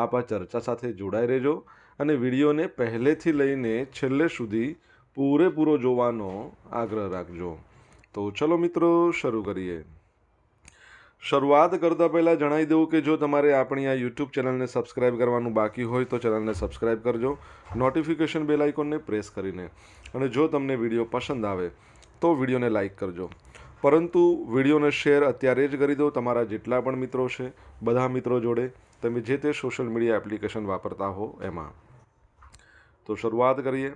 આપ આ ચર્ચા સાથે જોડાઈ રહેજો અને વિડીયોને પહેલેથી લઈને છેલ્લે સુધી પૂરેપૂરો જોવાનો આગ્રહ રાખજો. તો ચલો મિત્રો, શરૂ કરીએ. શરૂઆત કરતાં પહેલાં જણાવી દઉં કે જો તમારે આપણી આ યુટ્યુબ ચેનલને સબસ્ક્રાઇબ કરવાનું બાકી હોય તો ચેનલને સબસ્ક્રાઇબ કરજો, નોટિફિકેશન બેલ આઇકોનને પ્રેસ કરીને. અને જો તમને વીડિયો પસંદ આવે તો વિડીયોને લાઇક કરજો. પરંતુ વિડીયોને શેર અત્યારે જ કરી દો, તમારા જેટલા પણ મિત્રો છે, બધા મિત્રો જોડે. તમે જે તે સોશિયલ મીડિયા એપ્લિકેશન વાપરતા હો એમાં. તો શરૂઆત કરીએ.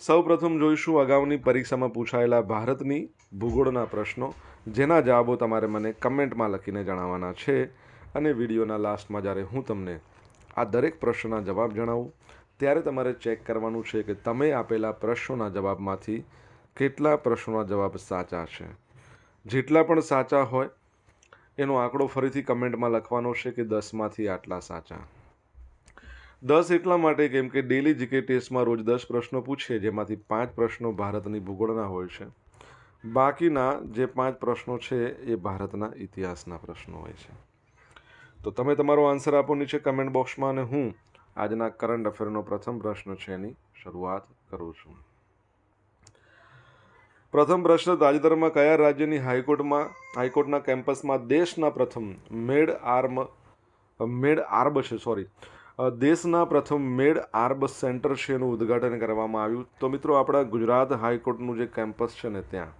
સૌ પ્રથમ જોઈશું અગાઉની પરીક્ષામાં પૂછાયેલા ભારતની ભૂગોળના પ્રશ્નો, જેના જવાબો તમારે મને કમેન્ટમાં લખીને જણાવવાના છે અને વિડીયોના લાસ્ટમાં જ્યારે હું તમને આ દરેક પ્રશ્નના જવાબ જણાવું, ત્યારે તમારે ચેક કરવાનું છે કે તમે આપેલા પ્રશ્નોના જવાબમાંથી કેટલા પ્રશ્નોના જવાબ સાચા છે. જેટલા પણ સાચા હોય એનો આંકડો ફરીથી કમેન્ટમાં લખવાનો છે કે દસમાંથી આટલા સાચા. દસ એટલા માટે કેમ કે ડેલી જીકે ટેસ્ટમાં રોજ દસ પ્રશ્નો પૂછે જેમાંથી પાંચ પ્રશ્નો ભારતની ભૂગોળના હોય છે. બાકીના જે પાંચ પ્રશ્નો છે એ ભારતના ઇતિહાસના પ્રશ્નો હોય છે. તો તમે તમારો આન્સર આપો નીચે કમેન્ટ બોક્સમાં અને હું આજના કરંટ અફેરનો પ્રથમ પ્રશ્ન છે એની શરૂઆત કરું છું. પ્રથમ પ્રશ્ન, તાજેતરમાં કયા રાજ્યની હાઈકોર્ટમાં, હાઈકોર્ટના કેમ્પસમાં દેશના પ્રથમ મેડ આર્મ, મેડ આર્બ છે સોરી દેશના પ્રથમ મેડ આર્બ સેન્ટર છે એનું ઉદ્ઘાટન કરવામાં આવ્યું. તો મિત્રો, આપણા ગુજરાત હાઈકોર્ટનું જે કેમ્પસ છે ને ત્યાં.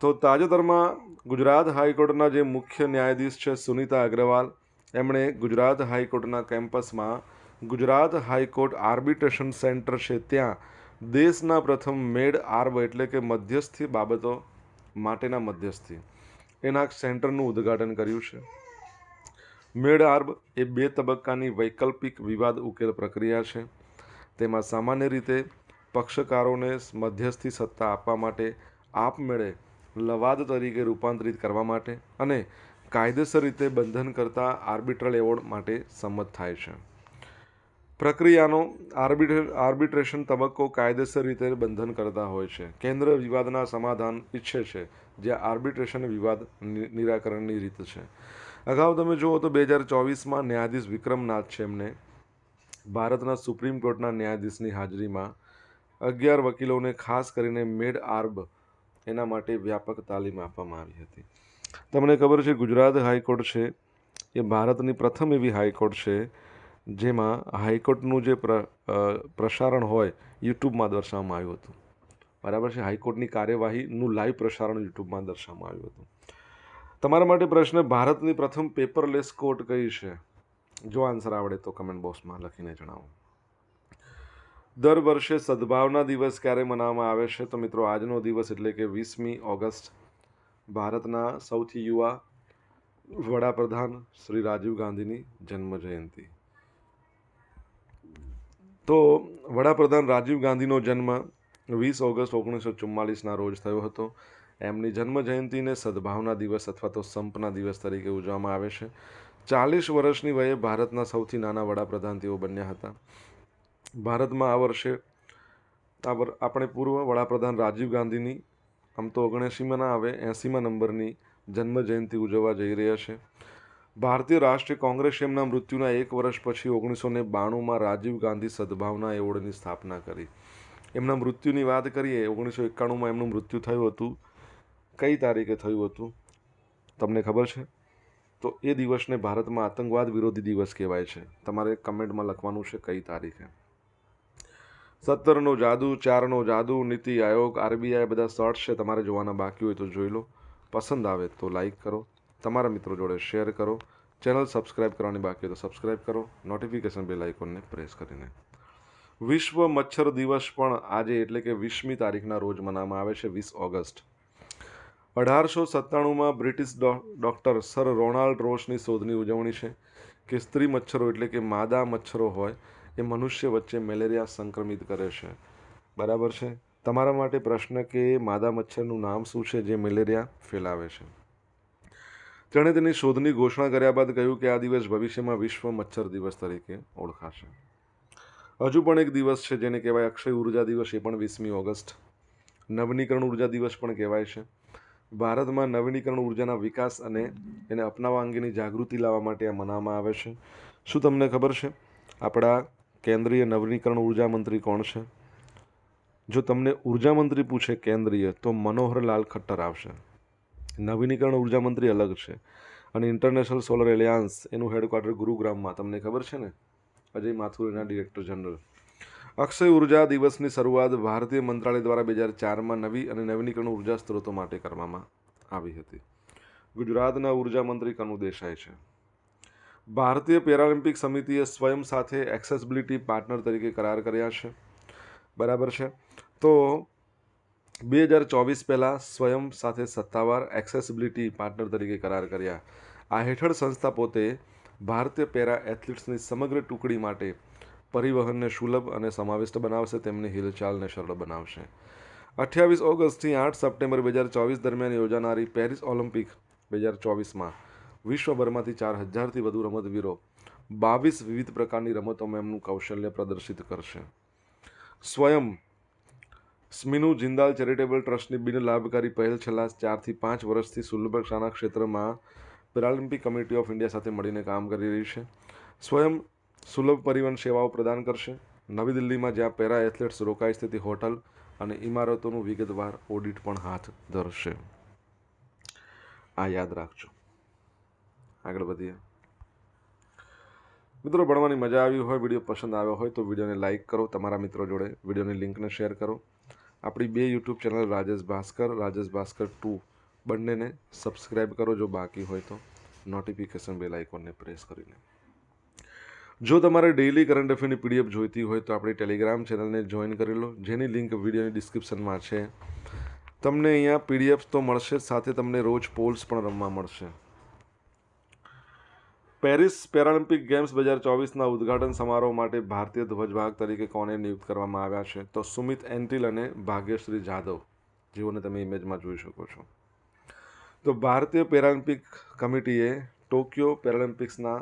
તો તાજેતરમાં ગુજરાત હાઈકોર્ટના જે મુખ્ય ન્યાયાધીશ છે સુનિતા અગ્રવાલ, એમણે ગુજરાત હાઈકોર્ટના કેમ્પસમાં ગુજરાત હાઈકોર્ટ આર્બિટ્રેશન સેન્ટર છે ત્યાં દેશના પ્રથમ મેડ આર્બ એટલે કે મધ્યસ્થી બાબતો માટેના મધ્યસ્થી. એના સેન્ટરનું ઉદ્ઘાટન કર્યું છે. મેડ આર્બ એ બે તબક્કાની વૈકલ્પિક વિવાદ ઉકેલ પ્રક્રિયા છે. તેમાં સામાન્ય રીતે પક્ષકારોને મધ્યસ્થી સત્તા આપવા માટે આપમેળે લવાદ તરીકે રૂપાંતરિત કરવા માટે અને કાયદેસર રીતે બંધન કરતા આર્બિટ્રલ એવોર્ડ માટે સંમત થાય છે. પ્રક્રિયાનો આર્બિટ્રે આર્બિટ્રેશન તબક્કો કાયદેસર રીતે બંધન કરતા હોય છે. કેન્દ્ર વિવાદના સમાધાન ઈચ્છે છે જ્યાં આર્બિટ્રેશન વિવાદ નિરાકરણની રીત છે. અગાઉ તમે જુઓ તો બે હજાર ચોવીસમાં ન્યાયાધીશ વિક્રમનાથ છે એમને ભારતના સુપ્રીમ કોર્ટના ન્યાયાધીશની હાજરીમાં અગિયાર વકીલોને ખાસ કરીને મેડ આર્બ એના માટે વ્યાપક તાલીમ આપવામાં આવી હતી. તમને ખબર છે ગુજરાત હાઈકોર્ટ છે, એ ભારતની પ્રથમ એવી હાઈકોર્ટ છે જેમાં હાઈકોર્ટનું જે પ્ર પ્રસારણ હોય, યુટ્યુબમાં દર્શાવવામાં આવ્યું હતું. બરાબર છે? હાઈકોર્ટની કાર્યવાહીનું લાઈવ પ્રસારણ યુટ્યુબમાં દર્શાવવામાં આવ્યું હતું. તમારા માટે પ્રશ્ન, ભારતની પ્રથમ પેપરલેસ કોર્ટ કઈ છે? જો આન્સર આવડે તો કમેન્ટ બોક્સમાં લખીને જણાવો. દર વર્ષે સદભાવના દિવસ ક્યારે મનાવવામાં આવે છે? તો મિત્રો, આજનો દિવસ એટલે કે વીસમી ઓગસ્ટ, ભારતના સૌથી યુવા વડાપ્રધાન શ્રી રાજીવ ગાંધીની જન્મ જયંતિ તો વડાપ્રધાન રાજીવ ગાંધીનો જન્મ વીસ ઓગસ્ટ ઓગણીસો ચુમ્માલીસના રોજ થયો હતો. એમની જન્મ જયંતિને સદભાવના દિવસ અથવા તો સંપના દિવસ તરીકે ઉજવવામાં આવે છે. ચાલીસ વર્ષની વયે ભારતના સૌથી નાના વડાપ્રધાન તેઓ બન્યા હતા. ભારતમાં આ વર્ષે આપણે પૂર્વ વડાપ્રધાન રાજીવ ગાંધીની, આમ તો ઓગણએંસીમાં ના આવે એંસીમાં નંબરની જન્મ જયંતિ ઉજવવા જઈ રહ્યા છે. ભારતીય રાષ્ટ્રીય કોંગ્રેસ એમના મૃત્યુના એક વર્ષ પછી ઓગણીસો ને બાણુંમાં રાજીવ ગાંધી સદભાવના એવોર્ડની સ્થાપના કરી. એમના મૃત્યુની વાત કરીએ, ઓગણીસો એકાણુંમાં એમનું મૃત્યુ થયું હતું. કઈ તારીખે થયું હતું? તમને ખબર છે? તો એ દિવસને ભારતમાં આતંકવાદ વિરોધી દિવસ કહેવાય છે. તમારે કમેન્ટમાં લખવાનું છે કઈ તારીખે. સત્તરનો જાદુ, ચારનો જાદુ, નીતિ આયોગ, આરબીઆઈ બધા શોર્ટ્સ છે. તમારે જોવાના બાકી હોય તો જોઈ લો. પસંદ આવે તો લાઈક કરો. તમારા મિત્રો જોડે શેર કરો. ચેનલ સબસ્ક્રાઇબ કરવાની બાકી તો સબસ્ક્રાઇબ કરો. નોટિફિકેશન બેલ આઇકોનને પ્રેસ કરીને. વિશ્વ મચ્છર દિવસ પણ આજે એટલે કે વીસમી તારીખના રોજ મનાવવામાં આવે છે, વીસ ઓગસ્ટ. અઢારસો સત્તાણુંમાં બ્રિટિશ ડૉક્ટર સર રોનાલ્ડ રોશની શોધની ઉજવણી છે કે સ્ત્રી મચ્છરો એટલે કે માદા મચ્છરો હોય એ મનુષ્ય વચ્ચે મેલેરિયા સંક્રમિત કરે છે. બરાબર છે? તમારા માટે પ્રશ્ન કે માદા મચ્છરનું નામ શું છે જે મેલેરિયા ફેલાવે છે? તેણે તેની શોધની ઘોષણા કર્યા બાદ કહ્યું કે આ દિવસ ભવિષ્યમાં વિશ્વ મચ્છર દિવસ તરીકે ઓળખાશે. હજુ પણ એક દિવસ છે જેને કહેવાય અક્ષય ઊર્જા દિવસ, એ પણ વીસમી ઓગસ્ટ. નવીનીકરણ ઊર્જા દિવસ પણ કહેવાય છે. ભારતમાં નવીનીકરણ ઉર્જાના વિકાસ અને એને અપનાવવા અંગેની જાગૃતિ લાવવા માટે આ મનાવવામાં આવે છે. શું તમને ખબર છે? આપણા કેન્દ્રીય નવીનીકરણ ઊર્જા મંત્રી કોણ છે? જો તમને ઊર્જા મંત્રી પૂછે કેન્દ્રીય, તો મનોહરલાલ ખટ્ટર આવશે. નવીનીકરણ ઊર્જા મંત્રી અલગ છે. અને ઇન્ટરનેશનલ સોલર એલિયાન્સ એનું હેડક્વાર્ટર ગુરુગ્રામમાં. તમને ખબર છે ને? અજય માથુર એના ડિરેક્ટર જનરલ અક્ષય ઊર્જા દિવસની શરૂઆત ભારતીય મંત્રાલય દ્વારા બે હજાર ચારમાં નવી અને નવીનીકરણ ઊર્જા સ્ત્રોતો માટે કરવામાં આવી હતી. ગુજરાતના ઊર્જા મંત્રી કનુ દેસાઈ છે. ભારતીય પેરાલિમ્પિક સમિતિએ સ્વયં સાથે એક્સેસિબિલિટી પાર્ટનર તરીકે કરાર કર્યા છે. બરાબર છે? તો બે હજાર ચોવીસ પહેલાં સ્વયં સાથે સત્તાવાર એક્સેસિબિલિટી પાર્ટનર તરીકે કરાર કર્યા. આ હેઠળ સંસ્થા પોતે ભારતીય પેરા એથ્લિટ્સની સમગ્ર ટુકડી માટે પરિવહનને સુલભ અને સમાવિષ્ટ બનાવશે, તેમની હિલચાલને સરળ બનાવશે. અઠ્યાવીસ ઓગસ્ટથી આઠ સપ્ટેમ્બર બે હજાર ચોવીસ દરમિયાન યોજાનારી પેરિસ ઓલિમ્પિક બે હજાર ચોવીસમાં વિશ્વભરમાંથી ચાર હજારથી વધુ રમતવીરો બાવીસ વિવિધ પ્રકારની રમતોમાં એમનું કૌશલ્ય પ્રદર્શિત કરશે. સ્વયં સ્મિનુ જિંદાલ ચેરિટેબલ ટ્રસ્ટની બિન લાભકારી પહેલ છેલ્લા ચારથી પાંચ વર્ષથી સુલભક્ષાના ક્ષેત્રમાં પેરાલિમ્પિક કમિટી ઓફ ઇન્ડિયા સાથે મળીને કામ કરી રહી છે. સ્વયં સુલભ પરિવહન સેવાઓ પ્રદાન કરશે. નવી દિલ્હીમાં જ્યાં પેરા એથ્લેટ્સ રોકાય સ્થિતિ હોટલ અને ઇમારતોનું વિગતવાર ઓડિટ પણ હાથ ધરશે. આ યાદ રાખજો. આગળ વધીએ. મિત્રો, ભણવાની મજા આવી હોય, વીડિયો પસંદ આવ્યો હોય તો વિડીયોને લાઇક કરો, તમારા મિત્રો જોડે વિડીયોની લિંકને શેર કરો. આપણી બે YouTube channel Rajesh Bhaskar Rajesh Bhaskar two. બંનેને સબસ્ક્રાઈબ કરો જો બાકી હોય તો. નોટિફિકેશન બેલ આઇકોનને પ્રેસ કરીને. જો તમારે ડેઇલી કરંટ અફેરની પીડીએફ જોઈતી હોય તો આપણી ટેલિગ્રામ ચેનલને જોઈન કરી લો. જેની લિંક વિડીયોની ડિસ્ક્રિપ્શનમાં છે. તમને અહીંયા પીડીએફ તો મળશે, સાથે તમને રોજ પોલ્સ પણ રમવા મળશે. પેરિસ પેરાલિમ્પિક ગેમ્સ બે હજાર ચોવીસના ઉદ્ઘાટન સમારોહ માટે ભારતીય ધ્વજવાહક તરીકે કોને નિયુક્ત કરવામાં આવ્યા છે? તો સુમિત એન્ટિલ અને ભાગ્યશ્રી જાદવ જેઓને તમે ઇમેજમાં જોઈ શકો છો. તો ભારતીય પેરાલિમ્પિક કમિટીએ ટોક્યો પેરાલિમ્પિક્સના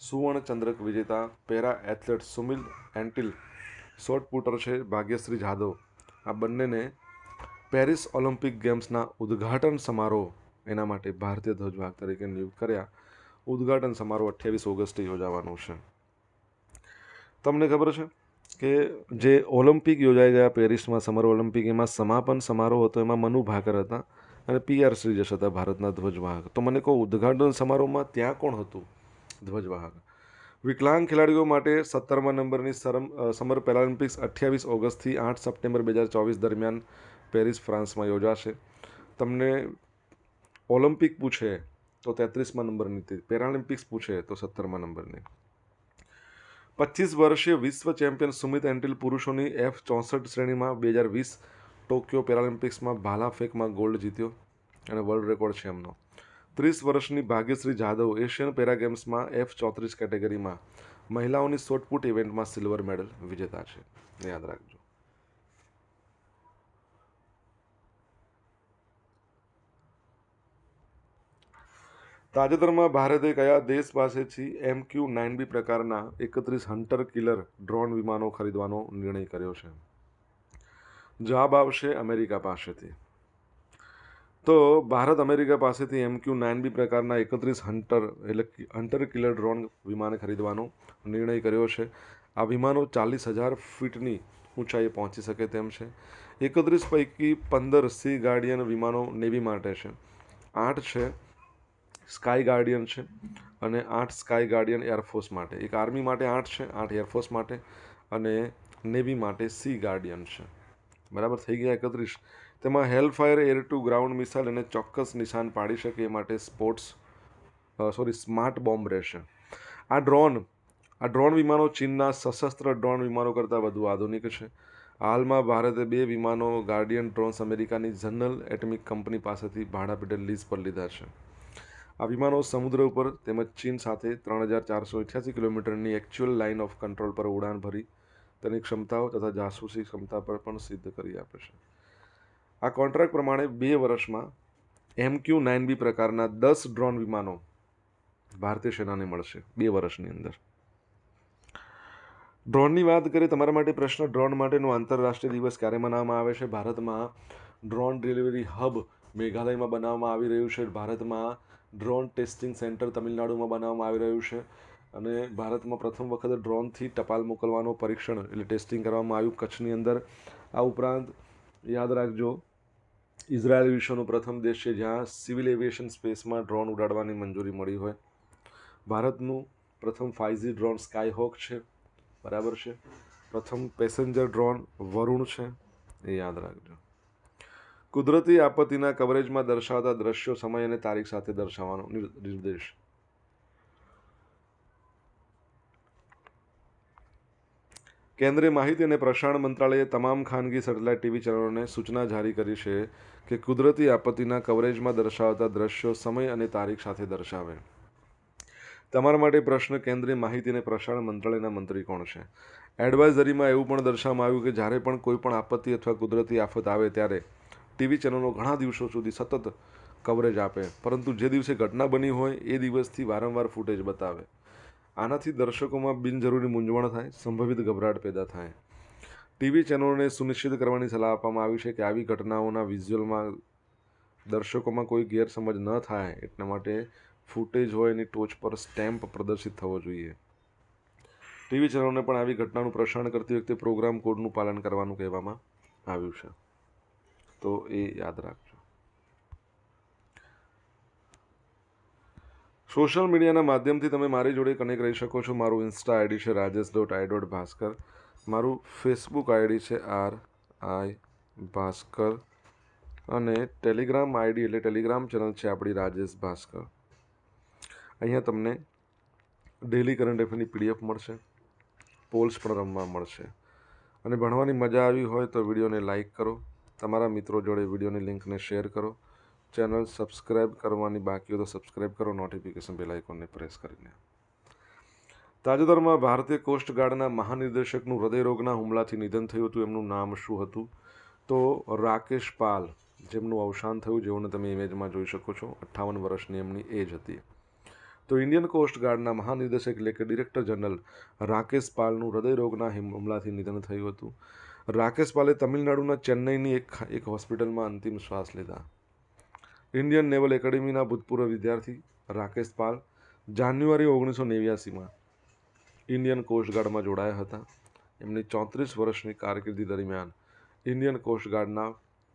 સુવર્ણ ચંદ્રક વિજેતા para athlete Sumit Antil, shot putter છે ભાગ્યશ્રી જાદવ આ બંનેને પેરિસ ઓલિમ્પિક ગેમ્સના ઉદ્ઘાટન સમારોહ એના માટે ભારતીય ધ્વજવાહક તરીકે નિયુક્ત કર્યા. ઉદ્ઘાટન સમારોહ અઠ્યાવીસ ઓગસ્ટે યોજાવાનો છે. તમને ખબર છે કે જે ઓલિમ્પિક યોજાઈ ગયા પેરિસમાં, સમર ઓલિમ્પિક, એમાં સમાપન સમારોહ હતો, એમાં મનુ ભાકર હતા અને પીઆર શ્રીજશ હતા ભારતના ધ્વજવાહક. તો મને કહો, ઉદ્ઘાટન સમારોહમાં ત્યાં કોણ હતું ધ્વજવાહક? વિકલાંગ ખેલાડીઓ માટે સત્તરમા નંબરની સરમ સમર પેરાલિમ્પિક્સ અઠ્યાવીસ ઓગસ્ટથી આઠ સપ્ટેમ્બર બે હજાર ચોવીસ દરમિયાન પેરિસ, ફ્રાન્સમાં યોજાશે. તમને ઓલિમ્પિક પૂછે તો તેત્રીસમાં નંબરની પેરાલિમ્પિક્સ પૂછે તો સત્તરમાં નંબરની. પચીસ વર્ષીય વિશ્વ ચેમ્પિયન સુમિત એન્ટિલ પુરુષોની એફ ચોસઠ શ્રેણીમાં બે હજાર વીસ ટોક્યો પેરાલિમ્પિક્સમાં ભાલા ફેંકમાં ગોલ્ડ જીત્યો અને વર્લ્ડ રેકોર્ડ છે એમનો. ત્રીસ વર્ષની ભાગ્યશ્રી જાદવ એશિયન પેરા ગેમ્સમાં એફ ચોત્રીસ કેટેગરીમાં મહિલાઓની શોર્ટપુટ ઇવેન્ટમાં સિલ્વર મેડલ વિજેતા છે. યાદ રાખજો. તાજેતરમાં ભારતે કયા દેશ પાસેથી એમ ક્યુ નાઇન બી પ્રકારના એકત્રીસ હન્ટર કિલર ડ્રોન વિમાનો ખરીદવાનો નિર્ણય કર્યો છે? જવાબ આવશે અમેરિકા પાસેથી. તો ભારત અમેરિકા પાસેથી એમ ક્યુ નાઇન બી પ્રકારના એકત્રીસ હન્ટર એટલે હન્ટર કિલર ડ્રોન વિમાન ખરીદવાનો નિર્ણય કર્યો છે. આ વિમાનો ચાલીસ હજાર ફીટની ઊંચાઈએ પહોંચી શકે તેમ છે. એકત્રીસ પૈકી પંદર સી ગાર્ડિયન વિમાનો નેવી માટે છે. આઠ છે સ્કાય ગાર્ડિયન છે અને આઠ સ્કાય ગાર્ડિયન એરફોર્સ માટે. એક આર્મી માટે આઠ છે, આઠ એરફોર્સ માટે અને નેવી માટે સી ગાર્ડિયન છે. બરાબર? થઈ ગયા એકત્રીસ. તેમાં Hellfire air to ground missile અને ચોક્કસ નિશાન પાડી શકે એ માટે સ્પોર્ટ્સ સોરી સ્માર્ટ બોમ્બ રહેશે. આ ડ્રોન આ ડ્રોન વિમાનો ચીનના સશસ્ત્ર ડ્રોન વિમાનો કરતાં વધુ આધુનિક છે. હાલમાં ભારતે બે વિમાનો ગાર્ડિયન ડ્રોન્સ અમેરિકાની જનરલ એટમિક કંપની પાસેથી ભાડા પેટે લીઝ પર લીધા છે. આ વિમાનો સમુદ્ર ઉપર તેમજ ચીન સાથે ત્રણ હજાર ચારસો અઠ્યાસી કિલોમીટરની એકચ્યુઅલ લાઇન ઓફ કંટ્રોલ પર ઉડાન ભરી તેની ક્ષમતાઓ તથા જાસૂસી ક્ષમતા પર પણ સિદ્ધ કરી આપે છે. આ કોન્ટ્રાક્ટ પ્રમાણે બે વર્ષમાં એમક્યુ નાઇન બી પ્રકારના દસ ડ્રોન વિમાનો ભારતીય સેનાને મળશે બે વર્ષની અંદર. ડ્રોનની વાત કરીએ, તમારા માટે પ્રશ્ન ડ્રોન માટેનો આંતરરાષ્ટ્રીય દિવસ ક્યારે મનાવવામાં આવે છે? ભારતમાં ડ્રોન ડિલિવરી હબ મેઘાલયમાં બનાવવામાં આવી રહ્યું છે. ભારતમાં ડ્રોન ટેસ્ટિંગ સેન્ટર તમિલનાડુમાં બનાવવામાં આવી રહ્યું છે અને ભારતમાં પ્રથમ વખત ડ્રોનથી ટપાલ મોકલવાનું પરીક્ષણ એટલે ટેસ્ટિંગ કરવામાં આવ્યું કચ્છની અંદર. આ ઉપરાંત યાદ રાખજો, ઇઝરાયલ વિશ્વનો પ્રથમ દેશ છે જ્યાં સિવિલ એવિએશન સ્પેસમાં ડ્રોન ઉડાડવાની મંજૂરી મળી હોય. ભારતનું પ્રથમ ફાઇઝી ડ્રોન સ્કાયહોક છે. બરાબર છે? પ્રથમ પેસેન્જર ડ્રોન વરુણ છે. એ યાદ રાખજો. કુદરતી આપત્તિના કવરેજમાં દર્શાવતા દ્રશ્યો સમય અને તારીખ સાથે દર્શાવવાનો નિર્દેશ. કેન્દ્રીય માહિતી અને પ્રસારણ મંત્રાલયે તમામ ખાનગી સેટેલાઇટ ટીવી ચેનલોને સૂચના જારી કરી છે કે કુદરતી આપત્તિના કવરેજમાં દર્શાવતા દ્રશ્યો સમય અને તારીખ સાથે દર્શાવે. તમારા માટે પ્રશ્ન કેન્દ્રીય માહિતી અને પ્રસારણ મંત્રાલયના મંત્રી કોણ છે? એડવાઇઝરીમાં એવું પણ દર્શાવવામાં આવ્યું કે જ્યારે પણ કોઈ પણ આપત્તિ અથવા કુદરતી આફત આવે ત્યારે ટીવી ચેનલો ઘણા દિવસો સુધી સતત કવરેજ આપે. પરંતુ જે દિવસે ઘટના બની હોય, એ દિવસથી વારંવાર ફૂટેજ બતાવે. આનાથી દર્શકોમાં બિનજરૂરી મૂંઝવણ થાય, સંભવિત ગભરાટ પેદા થાય. ટીવી ચેનલોને સુનિશ્ચિત કરવાની સલાહ આપવામાં આવી છે કે આવી ઘટનાઓના વિઝ્યુઅલમાં દર્શકોમાં કોઈ ગેરસમજ ન થાય, એટલા માટે ફૂટેજ હોય એની ટોચ પર સ્ટેમ્પ પ્રદર્શિત થવો જોઈએ. ટીવી ચેનલોને પણ આવી ઘટનાનું પ્રસારણ કરતી વખતે પ્રોગ્રામ કોડનું પાલન કરવાનું કહેવામાં આવ્યું છે. તો એ યાદ રાખજો. સોશિયલ મીડિયાના માધ્યમથી તમે મારી જોડે કનેક્ટ રહી શકો છો. મારું ઇન્સ્ટા આઈડી છે Rajesh dot I dot Bhaskar મારું ફેસબુક આઈડી છે આર આઈ ભાસ્કર. અને ટેલિગ્રામ આઈડી એટલે ટેલિગ્રામ ચેનલ છે આપણી રાજેશ ભાસ્કર. અહીંયા તમને ડેલી કરંટ એફની પીડીએફ મળશે. પોલ્સ પણ રમવા મળશે. અને ભણવાની મજા આવી હોય તો વિડીયોને લાઈક કરો. તમારા મિત્રો જોડે વિડીયોની લિંકને શેર કરો. ચેનલ સબસ્ક્રાઇબ કરવાની બાકી હોય તો સબસ્ક્રાઇબ કરો. નોટિફિકેશન બેલ આઇકોનને પ્રેસ કરીને. તાજેતરમાં ભારતીય કોસ્ટગાર્ડના મહાનિર્દેશકનું હૃદયરોગના હુમલાથી નિધન થયું હતું. એમનું નામ શું હતું? તો રાકેશ પાલ, જેમનું અવસાન થયું, જેઓને તમે ઇમેજમાં જોઈ શકો છો. અઠ્ઠાવન વર્ષની એમની એજ હતી. તો ઇન્ડિયન કોસ્ટગાર્ડના મહાનિર્દેશક એટલે કે ડિરેક્ટર જનરલ રાકેશ પાલનું હૃદયરોગના હુમલાથી નિધન થયું હતું. રાકેશ પાલે તમિલનાડુના ચેન્નઈની એક એક હોસ્પિટલમાં અંતિમ શ્વાસ લીધા. ઇન્ડિયન નેવલ એકેડેમીના ભૂતપૂર્વ વિદ્યાર્થી રાકેશ પાલ જાન્યુઆરી ઓગણીસો નેવ્યાસીમાં ઇન્ડિયન કોસ્ટગાર્ડમાં જોડાયા હતા. એમની ચોત્રીસ વર્ષની કારકિર્દી દરમિયાન ઇન્ડિયન કોસ્ટગાર્ડના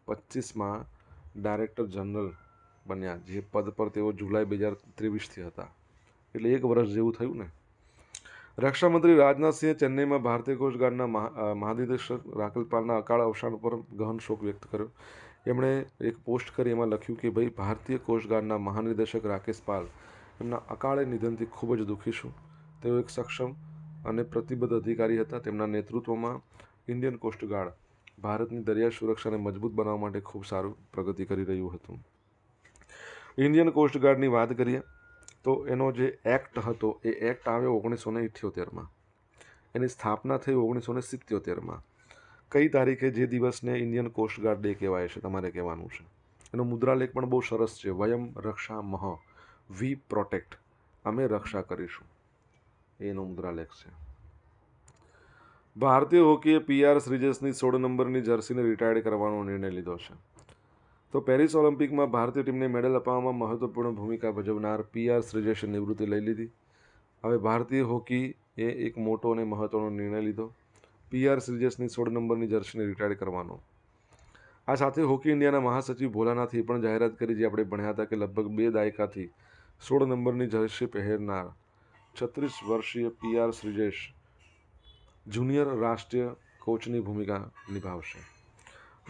પચીસમાં ડાયરેક્ટર જનરલ બન્યા, જે પદ પર તેઓ જુલાઈ બે હજાર ત્રેવીસથી હતા. એટલે એક વર્ષ જેવું થયું ને? રક્ષામંત્રી રાજનાથસિંહે ચેન્નઈમાં ભારતીય કોસ્ટગાર્ડના મહાનિદેશક રાકેલ પાલના અકાળ અવસાન પર ગહન શોક વ્યક્ત કર્યો. એમણે એક પોસ્ટ કરી એમાં લખ્યું કે, ભાઈ, ભારતીય કોસ્ટગાર્ડના મહાનિર્દેશક રાકેશ પાલ એમના અકાળે નિધનથી ખૂબ જ દુઃખી છું. તેઓ એક સક્ષમ અને પ્રતિબદ્ધ અધિકારી હતા. તેમના નેતૃત્વમાં ઇન્ડિયન કોસ્ટગાર્ડ ભારતની દરિયા સુરક્ષાને મજબૂત બનાવવા માટે ખૂબ સારું પ્રગતિ કરી રહ્યું હતું. ઇન્ડિયન કોસ્ટગાર્ડની વાત કરીએ તો એનો જે એક્ટ હતો, એ એક્ટ આવ્યો ઓગણીસો ને ઇઠ્યોતેરમાં. એની સ્થાપના થઈ ઓગણીસો ને સિત્યોતેરમાં. કઈ તારીખે જે દિવસને ઇન્ડિયન કોસ્ટગાર્ડ ડે કહેવાય છે, તમારે કહેવાનું છે? એનો મુદ્રાલેખ પણ બહુ સરસ છે, વયમ રક્ષા મહ, વી પ્રોટેક્ટ. અમે રક્ષા કરીશું. એનો મુદ્રાલેખ છે. ભારતીય હોકીએ પીઆર શ્રીજેશની સોળ નંબરની જર્સીને રિટાયર્ડ કરવાનો નિર્ણય લીધો છે. તો પેરિસ ઓલિમ્પિકમાં ભારતીય ટીમને મેડલ અપાવવામાં મહત્વપૂર્ણ ભૂમિકા ભજવનાર પીઆર શ્રીજેશે નિવૃત્તિ લઈ લીધી. હવે ભારતીય હોકી એ એક મોટો અને મહત્વનો નિર્ણય લીધો. પીઆર શ્રીજેશની સોળ નંબરની જર્સીને રિટાયર્ડ કરવાનો. આ સાથે હોકી ઇન્ડિયાના મહાસચિવ ભોલાનાથે પણ જાહેરાત કરી જે આપણે ભણ્યા હતા કે લગભગ બે દાયકાથી સોળ નંબરની જર્સી પહેરનાર છત્રીસ વર્ષીય પીઆર શ્રીજેશ જુનિયર રાષ્ટ્રીય કોચની ભૂમિકા નિભાવશે.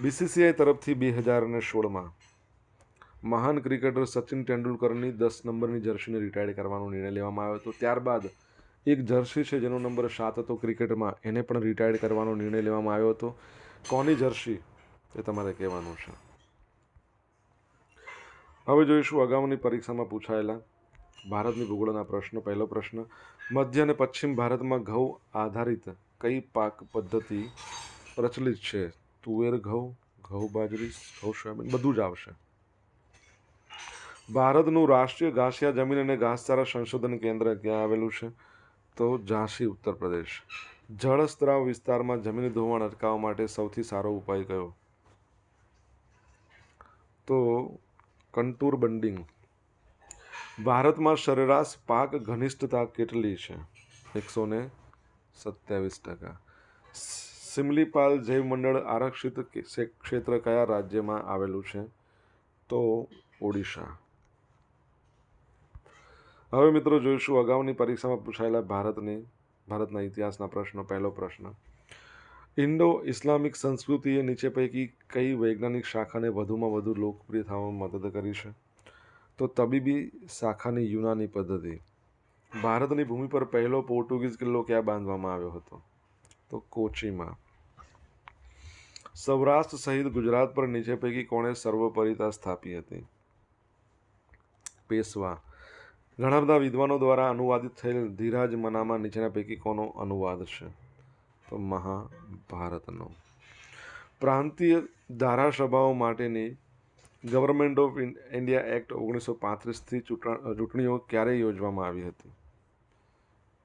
બીસીસીઆઈ તરફથી બે હજાર અને સોળમાં મહાન ક્રિકેટર સચિન તેંડુલકરની દસ નંબરની જર્સીને રિટાયર્ડ કરવાનો નિર્ણય લેવામાં આવ્યો હતો. ત્યારબાદ એક જર્સી છે જેનો નંબર સાત હતો ક્રિકેટમાં, એને પણ રિટાયર્ડ કરવાનો નિર્ણય લેવામાં આવ્યો હતો. કોની જર્સી? એ તમારે કહેવાનું છે. હવે જોઈશું અગાઉની પરીક્ષામાં પૂછાયેલા ભારતની ભૂગોળના પ્રશ્નો. પહેલો પ્રશ્ન, મધ્ય અને પશ્ચિમ ભારતમાં ઘઉં આધારિત કઈ પાક પદ્ધતિ પ્રચલિત છે? તુવેર, ઘઉં ઘઉં બાજરી, ઘઉં સોયાબીન બધું જ આવશે. ભારતનું રાષ્ટ્રીય ઘાસિયા જમીન અને ઘાસચારા સંશોધન કેન્દ્ર ક્યાં આવેલું છે? તો ઝાંસી, ઉત્તર પ્રદેશ. જળસ્ત્રાવ વિસ્તારમાં જમીન ધોવાણ અટકાવવા માટે સૌથી સારો ઉપાય કયો? તો કંટૂર બંડિંગ. ભારતમાં સરેરાશ પાક ઘનિષ્ઠતા કેટલી છે? એકસો ને સત્યાવીસ ટકા. સિમલીપાલ જૈવ મંડળ આરક્ષિત ક્ષેત્ર કયા રાજ્યમાં આવેલું છે? તો ઓડિશા. હવે મિત્રો જોઈશું અગાઉની પરીક્ષામાં પૂછાયેલા ભારતની, ભારતના ઇતિહાસના પ્રશ્નો. પહેલો પ્રશ્ન. ઇન્ડો ઇસ્લામિક સંસ્કૃતિએ નીચે પૈકી કઈ વૈજ્ઞાનિક શાખાને વધુમાં વધુ લોકપ્રિય થવામાં મદદ કરી છે? તો તબીબી શાખાની યુનાની પદ્ધતિ. ભારતની ભૂમિ પર પહેલો પોર્ટુગીઝ કિલ્લો ક્યાં બાંધવામાં આવ્યો હતો? તો કોચીમાં. સૌરાષ્ટ્ર સહિત ગુજરાત પર નીચે પૈકી કોણે સર્વપરિતા સ્થાપી હતી? પેશવા. ઘણા બધા વિદ્વાનો દ્વારા અનુવાદિત થયેલ ધીરાજ મનામાં નીચેના પૈકી કોનો અનુવાદ છે? તો મહાભારતનો. પ્રાંતીય ધારાસભાઓ માટેની ગવર્મેન્ટ ઓફ ઇન્ડિયા એક્ટ ઓગણીસો પાંત્રીસથી ચૂંટણીઓ ક્યારે યોજવામાં આવી હતી?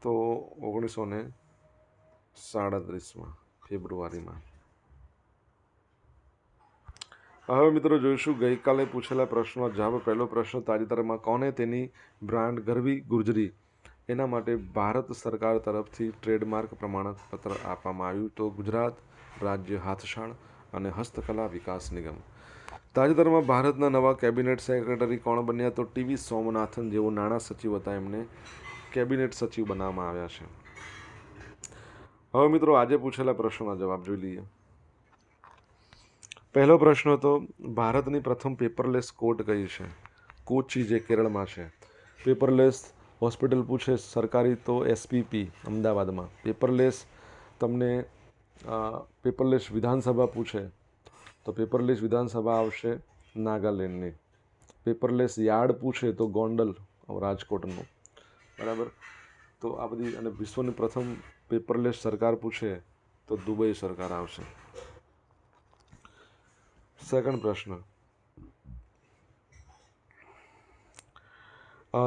તો ઓગણીસો ને સાડત્રીસમાં, ફેબ્રુઆરીમાં. હવે મિત્રો જોઈશું ગઈકાલે પૂછેલા પ્રશ્નનો જવાબ પહેલો પ્રશ્ન તાજેતરમાં કોને તેની બ્રાન્ડ ગરવી ગુર્જરી? એના માટે ભારત સરકાર તરફથી ટ્રેડમાર્ક પ્રમાણપત્ર આપવામાં આવ્યું તો ગુજરાત રાજ્ય હાથશાળ અને હસ્તકલા વિકાસ નિગમ. તાજેતરમાં ભારતના નવા કેબિનેટ સેક્રેટરી કોણ બન્યા તો ટીવી સોમનાથન જેઓ નાણાં સચિવ હતા એમને કેબિનેટ સચિવ બનાવવામાં આવ્યા છે. હવે મિત્રો આજે પૂછેલા પ્રશ્નોના જવાબ જોઈ લઈએ. પહેલો પ્રશ્ન હતો, ભારતની પ્રથમ પેપરલેસ કોર્ટ કઈ છે? કોચી જે કેરળમાં છે. પેપરલેસ હોસ્પિટલ પૂછે, સરકારી તો એસપીપી અમદાવાદમાં. પેપરલેસ તમને પેપરલેસ વિધાનસભા પૂછે, તો પેપરલેસ વિધાનસભા આવશે નાગાલેન્ડની. પેપરલેસ યાર્ડ પૂછે તો ગોંડલ, રાજકોટનું. બરાબર? તો આ બધી, અને વિશ્વની પ્રથમ પેપરલેસ સરકાર પૂછે તો દુબઈ સરકાર આવશે. સેકન્ડ પ્રશ્ન.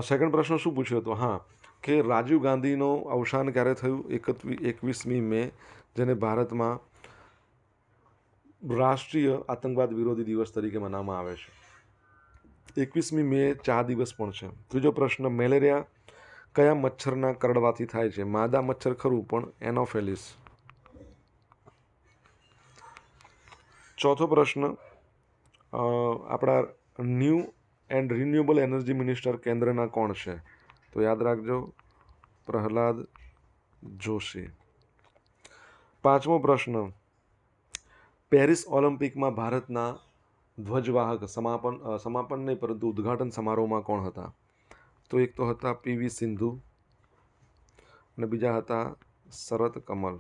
સેકન્ડ પ્રશ્ન શું પૂછ્યો હતો? હા, કે રાજીવ ગાંધીનું અવસાન ક્યારે થયું? એકત્રી એકવીસમી મે, જેને ભારતમાં રાષ્ટ્રીય આતંકવાદ વિરોધી દિવસ તરીકે મનાવવામાં આવે છે. એકવીસમી મે ચા દિવસ પણ છે. ત્રીજો પ્રશ્ન, મેલેરિયા કયા મચ્છરના કરડવાથી થાય છે? માદા મચ્છર ખરું, પણ એનોફેલિસ. ચોથો પ્રશ્ન આપણા new and renewable energy minister કેન્દ્રના કોણ છે? તો યાદ રાખજો, પ્રહલાદ જોશી. પાંચમો પ્રશ્ન, પેરિસ ઓલિમ્પિકમાં ભારતના ધ્વજવાહક સમાપન સમાપન નહીં, પરંતુ ઉદ્ઘાટન સમારોહમાં કોણ હતા? તો એક તો હતા પીવી સિંધુ અને બીજા હતા શરત કમલ.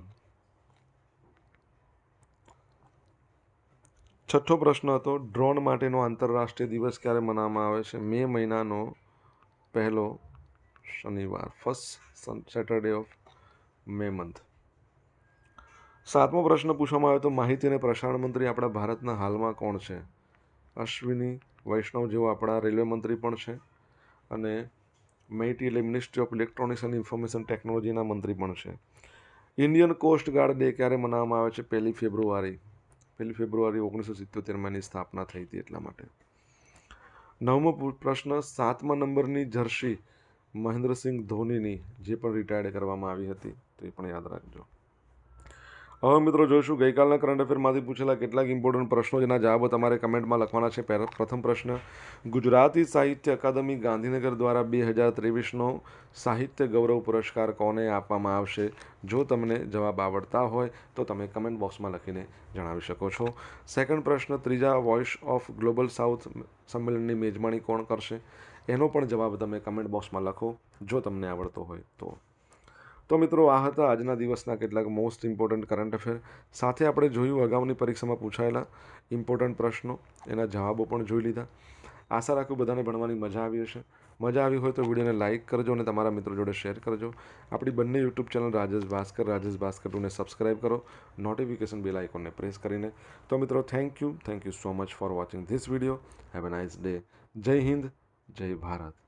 છઠ્ઠો પ્રશ્ન હતો, ડ્રોન માટેનો આંતરરાષ્ટ્રીય દિવસ ક્યારે મનાવવામાં આવે છે? મે મહિનાનો પહેલો શનિવાર first Saturday of May month સાતમો પ્રશ્ન પૂછવામાં આવ્યો તો, માહિતી અને પ્રસારણ મંત્રી આપણા ભારતના હાલમાં કોણ છે? અશ્વિની, વૈષ્ણવ જેઓ આપણા રેલવે મંત્રી પણ છે અને મેઇટી એટલે ministry of electronics and information ટેકનોલોજીના મંત્રી પણ છે. ઇન્ડિયન કોસ્ટ ગાર્ડ ડે ક્યારે મનાવવામાં આવે છે? પહેલી ફેબ્રુઆરી. પહેલી ફેબ્રુઆરી ઓગણીસો સિત્યોતેરમાં એની સ્થાપના થઈ હતી એટલા માટે. નવમો પ્રશ્ન, સાતમા નંબરની જર્સી મહેન્દ્રસિંહ ધોનીની જે પણ રિટાયર્ડ કરવામાં આવી હતી તો એ પણ યાદ રાખજો. હવે મિત્રો જોઈશું, ગઈકાલના કરંટ અફેરમાંથી પૂછેલા કેટલાક ઇમ્પોર્ટન્ટ પ્રશ્નો, જેના જવાબો તમારે કમેન્ટમાં લખવાના છે. પ્રથમ પ્રશ્ન, ગુજરાતી સાહિત્ય અકાદમી ગાંધીનગર દ્વારા બે હજાર ત્રેવીસનો સાહિત્ય ગૌરવ પુરસ્કાર કોને આપવામાં આવશે? જો તમને જવાબ આવડતા હોય, તો તમે કમેન્ટ બોક્સમાં લખીને જણાવી શકો છો. સેકન્ડ પ્રશ્ન, ત્રીજા વોઇસ ઓફ ગ્લોબલ સાઉથ સંમેલનની મેજબાની કોણ કરશે? એનો પણ જવાબ તમે કમેન્ટ બોક્સમાં લખો. જો તમને આવડતો હોય તો. તો મિત્રો, આ હતા આજના દિવસના કેટલાક મોસ્ટ ઇમ્પોર્ટન્ટ કરંટ અફેર સાથે આપણે જોયું અગાઉની પરીક્ષામાં પૂછાયેલા ઇમ્પોર્ટન્ટ પ્રશ્નો, એના જવાબો પણ જોઈ લીધા. આશા રાખું બધાને ભણવાની મજા આવી હશે. મજા આવી હોય તો વિડીયોને લાઇક કરજો અને તમારા મિત્રો જોડે શેર કરજો. આપણી બંને યુટ્યુબ ચેનલ રાજેશ ભાસ્કર રાજેશ ભાસ્કર ટુને સબસ્ક્રાઇબ કરો. નોટિફિકેશન બેલ આઇકોનને પ્રેસ કરીને. તો મિત્રો thank you thank you so much for watching this video have a nice day જય હિન્દ. જય ભારત.